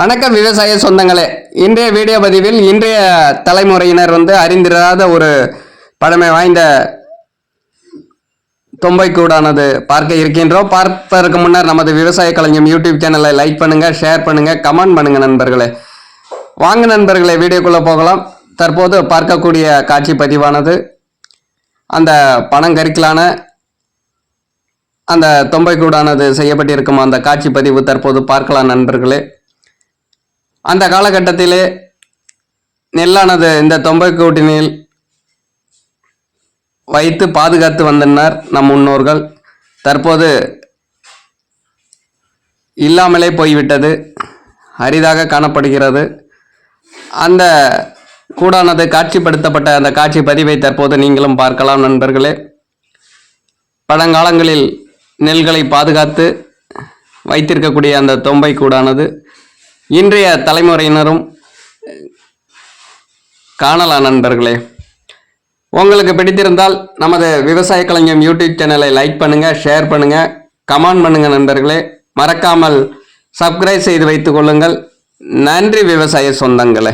வணக்கம் விவசாய சொந்தங்களே. இன்றைய வீடியோ பதிவில் இன்றைய தலைமுறையினர் வந்து அறிந்திராத ஒரு பழமை வாய்ந்த தொம்பைக்கூடானது பார்க்க இருக்கின்றோம். பார்ப்பதற்கு முன்னர் நமது விவசாய கலைஞம் யூடியூப் சேனலை லைக் பண்ணுங்கள் ஷேர் பண்ணுங்கள் கமெண்ட் பண்ணுங்கள் நண்பர்களே. வாங்க நண்பர்களே வீடியோக்குள்ளே போகலாம். தற்போது பார்க்கக்கூடிய காட்சி பதிவானது அந்த பனங்கரிக்கலான அந்த தொம்பைக்கூடானது செய்யப்பட்டிருக்கும் அந்த காட்சி பதிவு தற்போது பார்க்கலாம் நண்பர்களே. அந்த காலகட்டத்திலே நெல்லானது இந்த தொம்பைக்கூட்டினில் வைத்து பாதுகாத்து வந்தனர் நம் முன்னோர்கள். தற்போது இல்லாமலே போய்விட்டது. அரிதாக காணப்படுகிறது. அந்த கூடானது காட்சிப்படுத்தப்பட்ட அந்த காட்சி பதிவை தற்போது நீங்களும் பார்க்கலாம் நண்பர்களே. பழங்காலங்களில் நெல்களை பாதுகாத்து வைத்திருக்கக்கூடிய அந்த தொம்பை கூடானது இன்றைய தலைமுறையினரும் காணலாம் நண்பர்களே. உங்களுக்கு பிடித்திருந்தால் நமது விவசாய கலைஞம் யூடியூப் சேனலை லைக் பண்ணுங்கள் ஷேர் பண்ணுங்கள் கமெண்ட் பண்ணுங்கள் நண்பர்களே. மறக்காமல் சப்ஸ்கிரைப் செய்து வைத்துக் கொள்ளுங்கள். நன்றி விவசாய சொந்தங்களே.